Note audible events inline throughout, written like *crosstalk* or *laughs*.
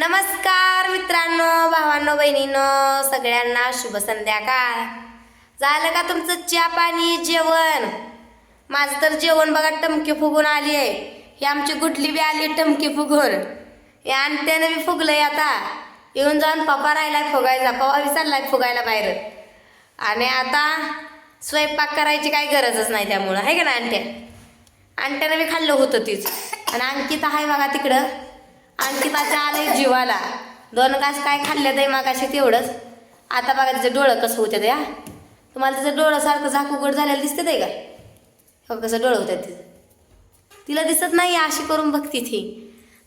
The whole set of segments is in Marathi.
नमस्कार मित्रांनो भावांनो बहिणींनो सगळ्यांना शुभ संध्याकाळ. झालं का तुमचं चहा पाणी जेवण? माझं तर जेवण बघा टमकी फुगून आली आहे. ही आमची गुडली बी आली टमकी फुगून. हे आणत्यानं बी फुगलंय आता. येऊन जाऊन पप्पा राहिलाय फुगायला पप्पा बी चाललाय फुगायला बाहेर. आणि आता स्वयंपाक करायची काही गरजच नाही त्यामुळं आहे का ना आणत्या आणट्यानं बी खाल्लं होतं तीच. आणि अंकिता आहे बघा तिकडं. अंकिताच्या आलंय जीवाला. दोन घास काय खाल्ले ते मागाशी तेवढंच. आता बघा तिचं डोळं कसं होतं या. तुम्हाला तिचं डोळं सारखं झाक उघड झालेलं दिसते ते का? हो कसं डोळं होतं तिचं. तिला दिसत नाही अशी करून बघती ती.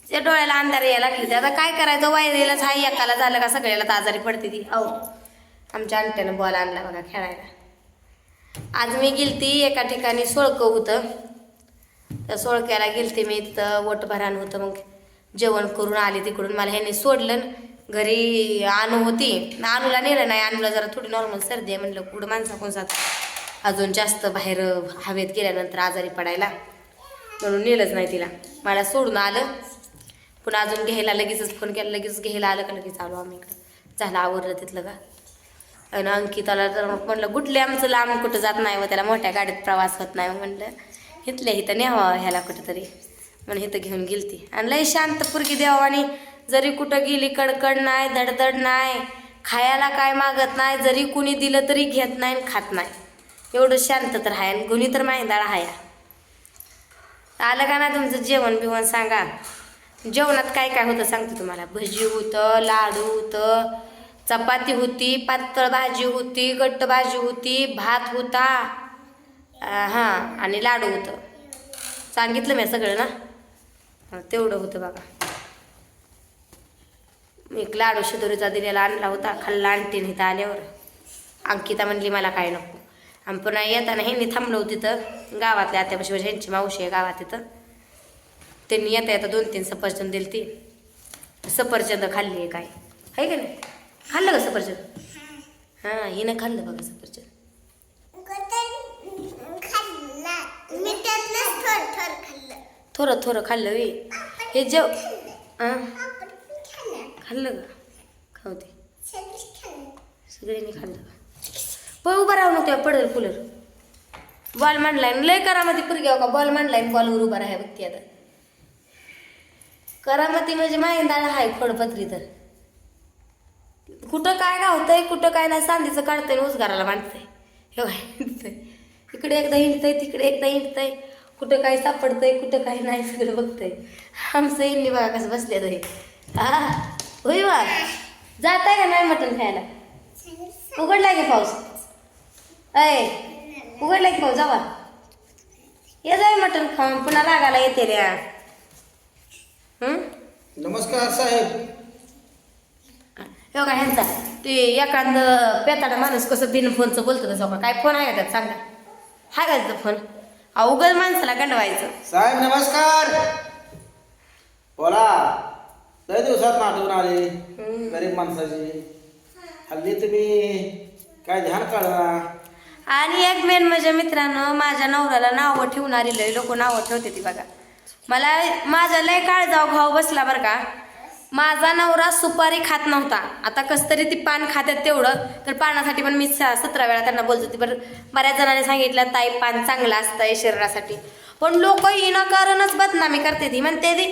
त्या डोळ्याला अंधार यायला लागली. ते आता काय करायचं? वायरेलाच हा एकाला झालं का सगळ्याला आजारी पडते ती. अहो आमच्या अंट्यानं बॉल आणला बघा खेळायला. आज मी गेलती एका ठिकाणी सोळकं होतं. त्या सोळक्याला गेलते मी तिथं वोट भरान होतं मग. जेवण करून आले तिकडून. मला ह्याने सोडलं घरी आणू होती. आणूला नेलं नाही. आणूला जरा थोडी नॉर्मल सर्दी आहे म्हणलं कुठं माणसा कोणसात अजून जास्त बाहेर हवेत गेल्यानंतर आजारी पडायला. म्हणून नेलंच नाही तिला. मला सोडून आलं. पुन्हा अजून घ्यायला लगेचच फोन केला. लगेच घ्यायला आलं का लगेच आलो आम्ही इकडं. झालं आवडलं तिथलं का? आणि अंकिताला तर म्हटलं कुठले आमचं लांब कुठं जात नाही व त्याला मोठ्या गाडीत प्रवास होत नाही म्हणलं इथल्या इथं न्यावा ह्याला कुठंतरी. म्हणून इथं घेऊन गेलती. आणि लई शांत पुरगी देवानी जरी कुठं गेली कडकड नाही दडदड नाही खायला काय मागत नाही जरी कुणी दिलं तरी घेत नाही आणि खात नाही. एवढं शांत तर आहे आणि गुणी तर माहिंदाळा हाया. आलं का ना तुमचं जेवण बिवण सांगा. जेवणात काय काय होतं सांगते तुम्हाला. भजी होतं लाडू होतं चपाती होती पातळ भाजी होती गट्ट भाजी होती भात होता हां आणि लाडू होतं. सांगितलं मी सगळं ना? तेवढं होतं बघा. एक लाडू शिदोरीचा दिलेला आणला होता खाल्ला आणटीन इथं आल्यावर. अंकिता म्हणली मला काय नको. आणि पुन्हा येताना ह्यांनी थांबलो तिथं गावातल्या आत्यापाशी म्हणजे ह्यांची मावशी आहे गावात तिथं. त्यांनी येता येता दोन तीन सफरचंद दिली ती. सफरचंद खाल्ली आहे काय? आहे का नाही? खाल्लं का सफरचंद? हां हिनं खाल्लं बघा सफरचंद. खाल्लं वे. हे जेव खाल्लं. का? खाऊ दे. सगळ्यांनी खाल्लं का? पण उभं राहू नको पडेल कूलर बॉल मांडलाय. लय करामती पुरगी का बॉल मांडलाय बॉलवर उभा राहाय बघती आता. करामती म्हणजे माहिंदाळ हाय खोडपत्री तर. कुठं काय गावतंय कुठं काय नाही सांदीचं काढतंय उजगाराला मांडतंय. हे इकडे एकदा हिंडतंय तिकडे एकदा हिंडतंय. कुठं काय सापडतंय कुठं काय नाही सगळं बघतंय. आमचं इल्ली बघा कसं बसले हे. हा होय वा जात आहे का नाही मटण खायला? उघडलाय की पाऊस? अय उघडलाय की पाऊस जावा ये जाय मटण खाऊन पुन्हा लागायला येते रे. हं? नमस्कार साहेब. हो का ह्यांचा. ते एखादं पेताडा माणूस कसं बिन फोनचं बोलतं तसं काय फोन आहे का त्यात? सांगा. हा का फोन? अवघड माणसाला गंडवायचं. साहेब नमस्कार. बोला. लय दिवसात आठवण आले. गरीब माणसाची. हल्ली तुम्ही काय ध्यान काढा. आणि एक मेन म्हणजे मित्रांनो माझ्या नवऱ्याला नावं ठेवणारी लय लोक नावं ठेवते ती बघा. मला माझा लय काळजाव घाव बसला बरं का. माझा नवरा सुपारी खात नव्हता. आता कस तरी ती पान खात्यात तेवढं तर पानासाठी पण मी सतरा वेळा त्यांना बोलत होती बरं बऱ्याच जणांनी सांगितलं ताई पान चांगलं असतंय शरीरासाठी. पण लोक विनाकारणच बदनामी करते ती म्हणते ती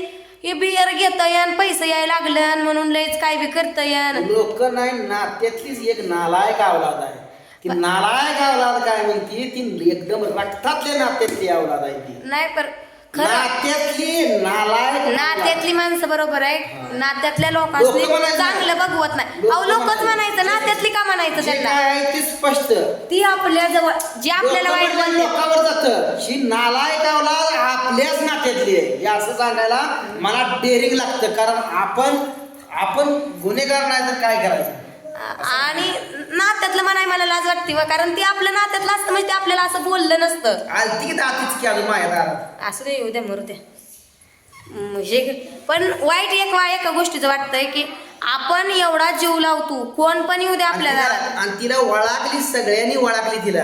हे बियर घेतं यान पैसे यायला लागलं म्हणून लयच काय बी करतं यान लोक नाही नात्यातलीच एक नालायक अवलाद आहे. ती नालायक अवलाद काय म्हणती ती एकदम रक्तातल्या नात्यातली अवलाद आहे ती. नाही पर खरं. नात्यातली नालायक नात्यातली माणसं बरोबर आहे नात्यातल्या लोकांनी लोकं म्हणायचं. चांगलं. बघवत नाही. लोकं अहो लोकच म्हणायचं. म्हणायचं. नात्यातली का म्हणायचं जे त्यांना? काय आहे ते स्पष्ट. ती आपल्या जवळ जी आपल्याला वाईट लोकांवर बोलते. लोकांवर जातं. ही नालायक अवलाद आपल्याच नात्यातली आहे. हे असं सांगायला मला डेअरिंग लागतं. कारण आपण आपण गुन्हेगार नाही तर काय करायचं? आणि नात्यातलं म्हणाय मला लाज वाटते व कारण ती आपल्या नात्यातलं असतं म्हणजे ते आपल्याला असं बोललं नसतं. आलती की दातीच की अजून माझ्या दारात? असं दे उद्या मरू द्या हे पण वाईट एक वा एका गोष्टीचं वाटतंय की आपण एवढा जीव लावतो कोण पण येऊ दे आणि आपल्या तिला- आणि तिला वळाकली सगळ्यांनी वळाकली तिला.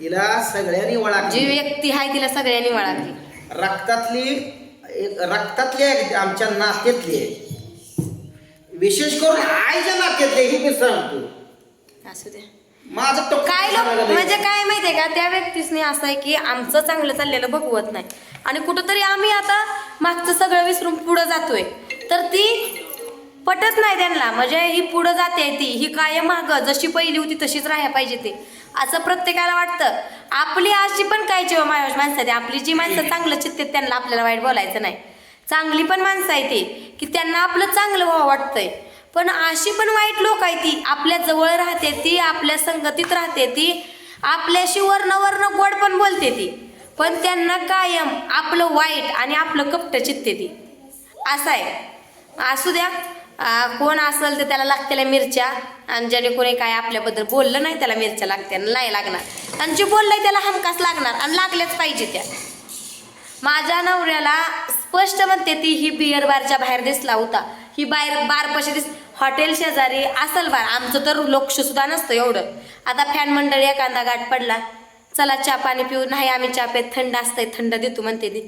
तिला सगळ्यांनी जी वळाकली व्यक्ती आहे तिला सगळ्यांनी वळागली रक्तातली एक रक्तातली आहे आमच्या नात्यातली आहे. विशेष करून आईच्या नात्यातले ही मी सांगतो. असू माझं तो काय लोक म्हणजे काय माहितीये का? त्या व्यक्तीसनी असं आहे की आमचं चांगलं चाललेलं बघवत नाही. आणि कुठंतरी आम्ही आता मागचं सगळं विसरून पुढं जातोय. तर ती पटत नाही त्यांना. म्हणजे ही पुढं जाते ती. ही कायम माग. जशी पहिली होती तशीच राहायला पाहिजे ती. असं प्रत्येकाला वाटतं. आपली अशी पण काय जेव्हा माणूस माणसं आहे आपली जी माणसं *laughs* चांगलं चित्ते त्यांना आपल्याला वाईट बोलायचं नाही. चांगली पण माणसं आहे ती. की त्यांना आपलं चांगलं व्हावं वाटतंय. पण अशी पण वाईट लोक आहे ती आपल्या जवळ राहते ती आपल्या संगतीत राहते ती आपल्याशी वर्ण वर्ण गोड पण बोलते ती. पण त्यांना कायम आपलं वाईट आणि आपलं कपट चित्ते ती. असं आहे. असू द्या. कोण असेल तर त्याला लागतेल्या मिरच्या. आणि ज्याने कोणी काय आपल्याबद्दल बोललं नाही त्याला मिरच्या लागत्या नाही लागणार. आणि जे बोललंय त्याला हमकास लागणार आणि लागल्याच पाहिजे त्या. माझ्या नवऱ्याला स्पष्ट म्हणते ती ही बिअर बारच्या बाहेर दिसला होता. ही बाहेर बार पशी दिस हॉटेल शेजारी असल बार. आमचं तर लक्ष सुद्धा नसतं एवढं. आता फॅन मंडळी एखादा गाठ पडला. चला चहा पाणी पिऊ. नाही आम्ही चहा पेत थंड असतंय थंड देतो म्हणते ती.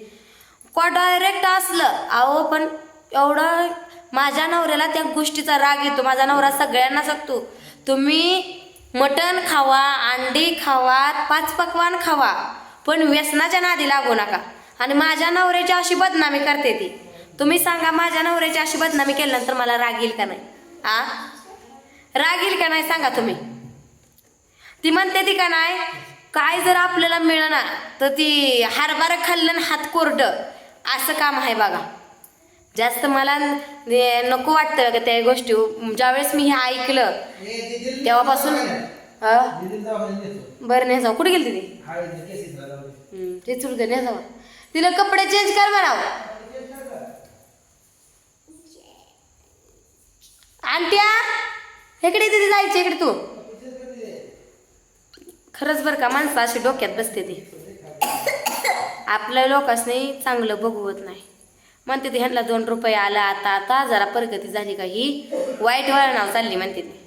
कॉ डायरेक्ट असलं. अहो पण एवढं माझ्या नवऱ्याला त्या गोष्टीचा राग येतो. माझा नवरा सगळ्यांना सांगतो तुम्ही मटण खावा अंडी खावा पाच पकवान खावा. पण व्यसनाच्या नादी लागू नका. आणि माझ्या नवऱ्याची अशी बदनामी करते ती. तुम्ही सांगा माझ्या नवऱ्याची अशी बदनामी केल्यानंतर मला राग येईल का नाही? आ? राग येईल का नाही सांगा तुम्ही. ती म्हणते ती का नाही काय जर आपल्याला मिळणार तर ती हरभरा खाल्लं हात कोरडं. असं काम आहे बघा. जास्त मला नको वाटतं का त्या गोष्टी. ज्यावेळेस मी हे ऐकलं तेव्हापासून? बरं नाही जाऊ कुठे गेली ती? हम्म, ते दे नाही जाऊ तिला कपडे चेंज कर म्हणाव. आंट्या इकडे तिथे जायचं इकडे तू. खरंच बरं का माणसं अशी डोक्यात बसते ती. आपल्या लोकांनी चांगलं बघवत नाही. म्हणते ती ह्यांना दोन रुपये आला आता आता जरा प्रगती झाली का ही? वाईट वळणाव चालली म्हणते ती.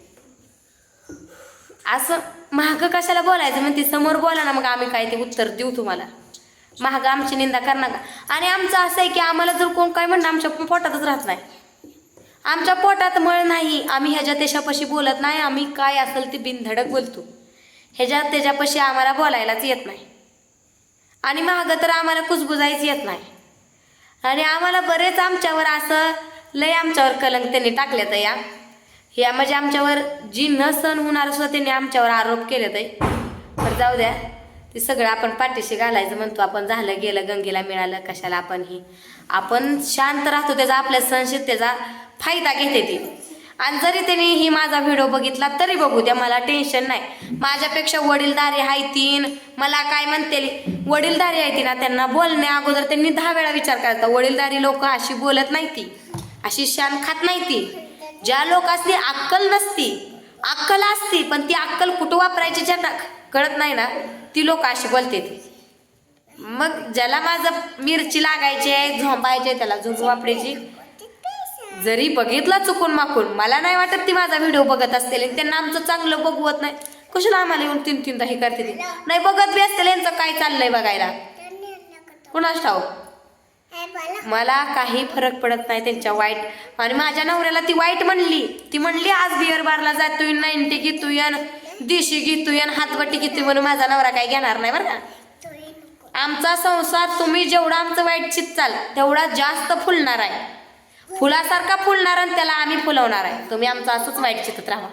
असं महाग कशाला बोलायचं म्हणते समोर बोला ना मग आम्ही काय ते उत्तर देऊ तुम्हाला. महाग आमची निंदा करणार का आणि आमचं असं आहे की आम्हाला जर कोण काय म्हणणं आमच्या पोटातच राहत नाही. आमच्या पोटात मळ नाही. आम्ही ह्याच्या त्याच्यापाशी बोलत नाही. आम्ही काय असेल ते बिनधडक बोलतो. ह्याच्या त्याच्यापाशी आम्हाला बोलायलाच येत नाही. आणि महाग तर आम्हाला कुजबुजायच येत नाही. आणि आम्हाला बरेच आमच्यावर असं लय आमच्यावर कलंक त्यांनी टाकल्यात या. या म्हणजे आमच्यावर जी न सण होणार सुद्धा त्यांनी आमच्यावर आरोप केले तर जाऊ द्या. ते सगळं आपण पाठीशी घालायचं म्हणतो. आपण झालं गेलं गंगेला मिळालं कशाला आपण ही? आपण शांत राहतो त्याचा आपल्या संशयतेचा फायदा घेते ती. आणि जरी त्यांनी ही माझा व्हिडिओ बघितला तरी बघू द्या मला टेन्शन नाही. माझ्यापेक्षा वडीलधारी आहे तीन. मला काय म्हणते वडीलधारी आहे ती ना त्यांना बोलण्या अगोदर त्यांनी दहा वेळा विचार करायचा वडीलधारी लोक अशी बोलत नाही ती. अशी शान खात नाही ती. ज्या लोकांनी अक्कल नसती अक्कल असती पण ती अक्कल कुठं वापरायची ज्यांना कळत नाही ना ती लोक अशी बोलते ती मग ज्याला माझं मिरची लागायची आहे झोंबायची त्याला झोंब वापरायची. जरी बघितलं चुकून माकून मला नाही वाटत ती माझा व्हिडिओ बघत असतील आणि त्यांना आमचं चांगलं बघवत नाही. कशाला आम्हाला येऊन तीन तीनदा हे करते ती नाही बघत बी असतील यांचं काय चाललंय बघायला? कुणाच ठाऊ मला काही फरक पडत नाही त्यांच्या वाईट. आणि माझ्या नवऱ्याला ती वाईट म्हणली. ती म्हणली आज बिअर बारला जातोय नाईन्टी घेतोय दिशी घेतोय हातवटी घेतोय म्हणून माझा नवरा काय घेणार नाही बरं का? आमचा संसार तुम्ही जेवढा आमचं वाईट चित्ताल तेवढा जास्त फुलणार आहे. फुलासारखा फुलणार आणि त्याला आम्ही फुलवणार आहे. तुम्ही आमचं असंच वाईट चित्त राहा.